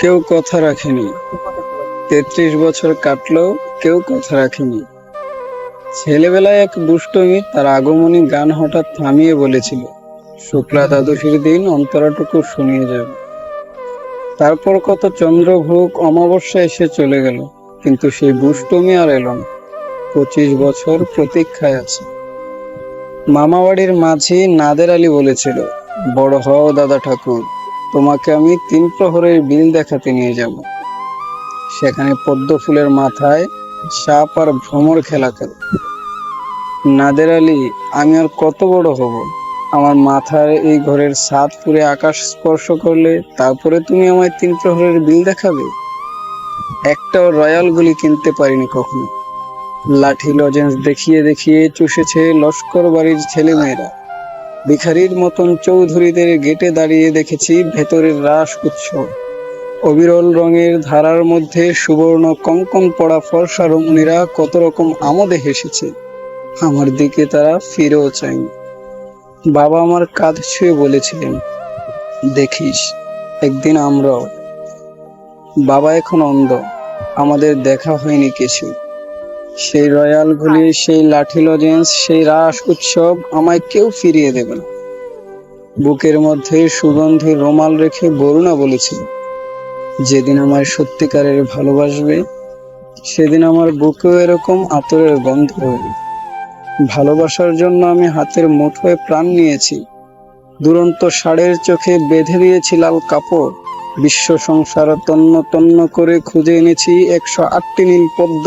কেউ কথা রাখেনি। তেত্রিশ বছর কাটলো কেউ কথা রাখেনি। ছেলেবেলায় এক দুষ্টমি তার আগমনী গান হঠাৎ থামিয়ে বলেছিল, শুক্লা দ্বাদশীর দিন অন্তরাটুকু শুনিয়ে যাবে তারপর কত চন্দ্রভোগ অমাবস্যা এসে চলে গেল, কিন্তু সেই দুষ্টমি আর এলো না। পঁচিশ বছর প্রতীক্ষায় আছে। মামাবাড়ির মাঝি নাদের আলী বলেছিল, বড় হও দাদা ঠাকুর। তোমাকে আমি তিন প্রহরের বিল দেখাতে নিয়ে যাব। সেখানে পদ্ম ফুলের মাথায় সাপ আর ভ্রমর খেলা করো। নাদের আলী, আমি আর কত বড় হব? আমার মাথার এই ঘরের ছাদ পুরে আকাশ স্পর্শ করলে তারপরে তুমি আমায় তিন প্রহরের বিল দেখাবে? একটাও রয়্যাল গুলি কিনতে পারিনি কখনো। লাঠি লজেন্স দেখিয়ে দেখিয়ে চুষেছে লস্কর বাড়ির ছেলেমেয়েরা। ভিখারির মতন চৌধুরীদের গেটে দাঁড়িয়ে দেখেছি ভেতরের রাস উৎসব। অবিরল রঙের ধারার মধ্যে সুবর্ণ কঙ্কন পড়া ফর্সা রমণীরা কত রকম আমোদে হেসেছে। আমার দিকে তারা ফিরেও চায়নি। বাবা আমার কাঁধ ছুঁয়ে বলেছিলেন, দেখিস, একদিন আমরাও। বাবা এখন অন্ধ, আমাদের দেখা হয়নি কিছু। সেই রয়্যালগুলি সেই লাঠি লজেন্স, সেই রাস উৎসব আমায় কেউ ফিরিয়ে দেবে না। বুকের মধ্যে সুগন্ধি রোমাল রেখে বরুণা বলেছিল, যেদিন আমায় সত্যিকারের ভালোবাসবে, সেদিন আমার বুকেও এরকম আতরের গন্ধ হবে। ভালোবাসার জন্য আমি হাতের মুঠোয় প্রাণ নিয়েছি। দুরন্ত ষাঁড়ের চোখে বেঁধে দিয়েছি লাল কাপড়। বিশ্ব সংসার তন্ন তন্ন করে খুঁজে এনেছি একশো আটটি নীল পদ্ম।